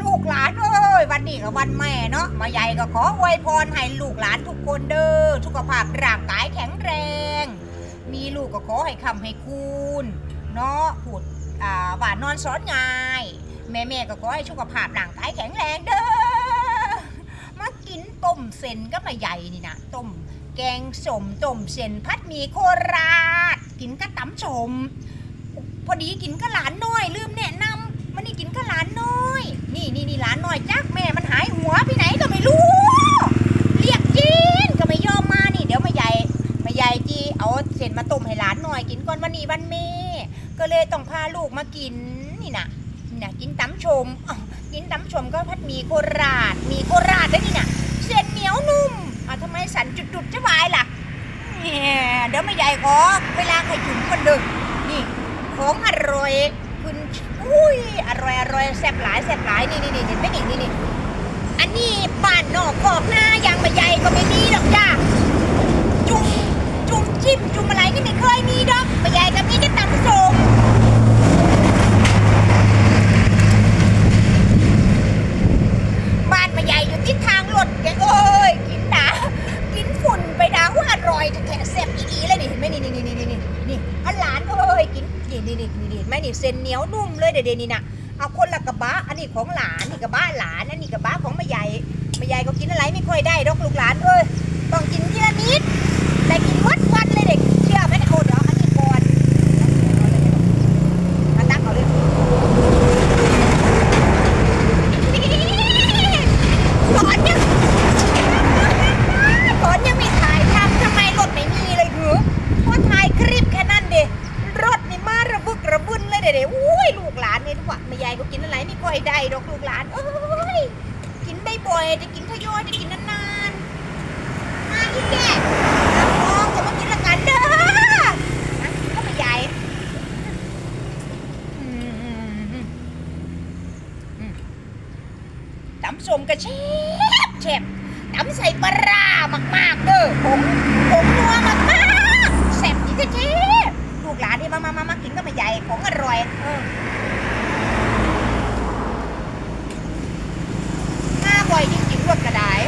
ลูกหลานเอ้ยวันนี้ก็วันแม่เนาะมาใหญ่ก็ขออวยพรให้ลูกหลานทุกคนเด้อสุขภาพร่างกายแข็งแรง มีลูกก็ขอให้คำให้คุณเนาะพูดอ่าหวานอนสอนง่าย แม่แม่ก็ขอให้สุขภาพร่างกายแข็งแรงเด้อมากินต้มเส้นก็มาใหญ่นี่นะต้มแกงสมต้มเส้นพัดมีโคราช กินก็ตำชมพอดีกินก็หลานน้อยลืมแนะนำ มันนี่กินก็หลานน้อย นี่นี่นี่หลานน้อยจักแม่มันหายหัวไปไหนก็ไม่รู้ เรียกจีนก็ไม่ยอมมานี่ เดี๋ยวมาใหญ่มาใหญ่จีเอาเส้นมาต้มให้หลานหน่อยกินก่อนวันนี้วันแม่ก็เลยต้องพาลูกมากินนี่นะนี่นะกินตำชมกินตำชมก็พัดมีโคราชมีโคราชด้วยนี่นะเส้นเหนียวนุ่มอะทำไมสันจุดๆจะวายล่ะเนี่ยเดี๋ยวมาใหญ่ขอเวลาขยุ่มคนดึกนี่ของอร่อย คุณอุ้ยอร่อยอร่อยแซ่บหลายแซ่บหลายนี่นี่นี่เห็นไหมนี่นี่นี่อันนี้บ้านนอกขอบหน้ายังมาใหญ่ก็ไม่มีดอกจ้าจุ่มจุ่มจิ้มจุ่มอะไรนี่ไม่เคยมีดอกมาใหญ่ก็มีแต่ตำส้มบ้านมาใหญ่อยู่ที่ทางรถแกเอ้ยกินดากินฝุ่นไปดาว่าอร่อยแท้ๆแซ่บอีหลีเลยนี่เห็นไหมนี่นี่นี่นี่นี่นี่อันหลานเอ้ยกิน นี่นี่นี่นี่นี่แม่นี่เส้นเหนียวนุ่มเลยเดี๋ยวนี่นะเอาคนละกระบะอันนี้ของหลานนี่กระบะหลานอันนี้กระบะของแม่ใหญ่แม่ใหญ่ก็กินอะไรไม่ค่อยได้ดอกลูกหลานเอ้ยต้องกินทีละนิดแต่กินวัดวันเลยเด็กเชื่อไหมเนี่ยโอ้เดี๋ยวอันนี้ก่อนมาตั้งเอาเลยสอนยัง ก่อนยังไม่ถ่ายทำทำไมรถไม่มีเลยเหรอพอถ่ายคลิปแค่นั้นเดรถนี่มาระบึกระบุนเลยเด็ดอุ้ยลูกหลานเนี่ยทุกวันไม่ยายก็กินอะไรไม่ค่อยได้ดอกลูก หลานเอ้ยกินได้บ่อยจะกินทยอยจะกินนานๆมาอีกแก่น้องจะมากินละกันเด้อนะก็ไม่ยายอืมอืมอืมอืมตำส้มกระเชฟเชฟตำใส่ปลาร้ามากๆเด้อผงผงนัวมากๆแซ่บจริงแท้ๆลูกหลานนี่มามามามากินก็ไม่ใหญ่ของอร่อยเออมาบ่อยจริงๆรวดกระดาย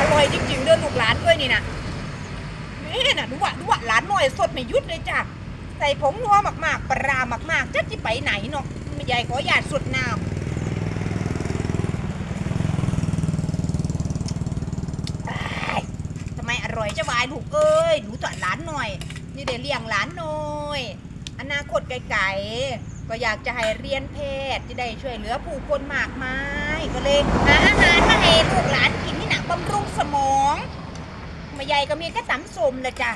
อร่อยจริงๆเด้อลูกหลา นี่นะนี่นะดูว่าดูว่าหลานหน่อยสดไม่ยุดเลยจ้ะใส่ผงนัวมากๆ ปลาร้ามากๆจะจิไปไหนเนาะไม่ใหญ่ขอหยาดสุดน้ำทำไมอร่อยจะวายลูกเอ้ยดูต่อหลานหน่อย นี่เดี๋ยวเลี้ยงหลานหน่อยอนาคตไกลๆก็อยากจะให้เรียนแพทย์จะได้ช่วยเหลือผู้คนมากมาย ก็เลยหาอาหารมาให้ลูกหลานกินนี่นะบำรุงสมอง ใหญ่ก็มีแค่ตำสมละจ้ะ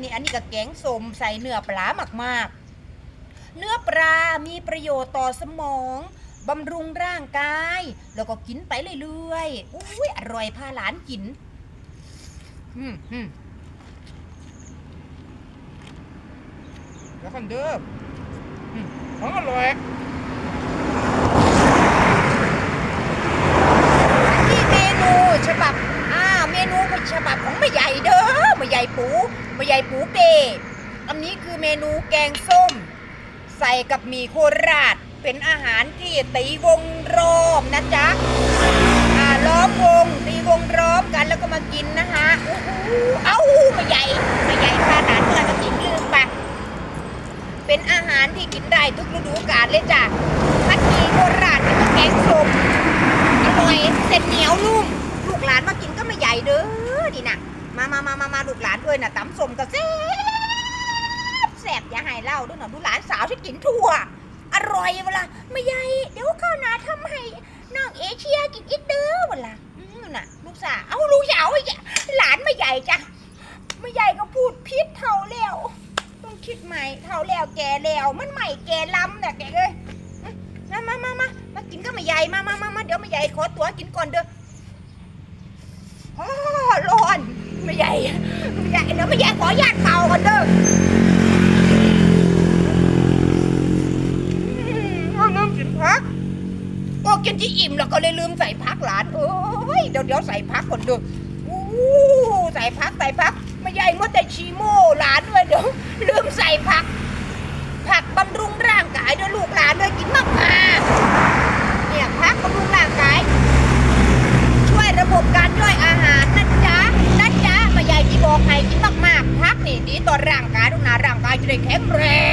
นี่อันนี้ก็แกงสมใส่เนื้อปลามากๆ เนื้อปลา มีประโยชน์ต่อสมองบำรุงร่างกาย แล้วก็กินไปเรื่อยๆอุ้ยอร่อยพาหลานกินอืมอืมเดี๋ยวกันเด้ออืมของอร่อยนี่เมนูฉบับ อ่า เมนูฉบับของแม่ใหญ่เด้อแม่ให ญ่ปูม่ใหญ่ปูเปอันนี้คือเมนูแกงส้ม ใส่กับหมี่โคราช เป็นอาหารที่ตีวงรอบนะจ๊ะอ่าล้อมวงตีวงล้อมกันแล้วก็มากินนะคะโอ้โหเอ้าแม่ใหญ่แม่ใหญ่พาหลานเพื่อนมากินลืมไปเป็นอาหารที่กินได้ทุกฤดูกาลเลยจ้ะพัดหมี่โคราชแล้วก็แกงส้มอร่อยเส้นเหนียวนุ่มลูกหลานมากินก็ไม่ใหญ่เด้อนี่นะ มามามามามาลูกหลานด้วยนะตำส้มก็แซ่บแซ่บอย่าให้เล่าด้วยนะดูหลานสาวที่กินทั่ว อร่อยเวลาไม่ใหญ่เดี๋ยวข้าวหนาทำให้น้องเอเชียกินอีกเด้อเวลาอืมน่ะ ลูกสาวเอ้าลูกสาวไอ้หลานไม่ใหญ่จ้ะไม่ใหญ่ก็พูดพิษเท่าแล้วต้องคิดใหม่เท่าแล้วแกแล้วมันใหม่แกล้ำเนี่ยแกเอ้ยมามามามามากินก็ไม่ใหญ่มามามามาเดี๋ยวไม่ใหญ่ขอตัวกินก่อนเด้อร้อนไม่ใหญ่ไม่ใหญ่เดี๋ ยวไม่ใหญ่ขอญาติเป่าก่อนเด้ออืมเอาลืมกินพักโอ้กินที่อิ่มแล้วก็เลยลืมใส่พักหลานเอ้ยเดี๋ยวเดี๋ยวใส่พักก่อนเด้ออู้ใส่พักใส่พักไม่ใหญ่มดแต่ชีโม่หลานด้วยเดี๋ยวลืมใส่ผัก ผักบำรุงร่างกายด้วยลูกหลานด้วยกินมากมาเนี่ยผักบำรุงร่างกาย ช่วยระบบการย่อยอาหารนะจ๊ะนะจ๊ะมาใหญ่ที่บอกให้กินมากๆพักนี่ดีต่อร่างกายทุกนาร่างกายจะได้แข็ง แรง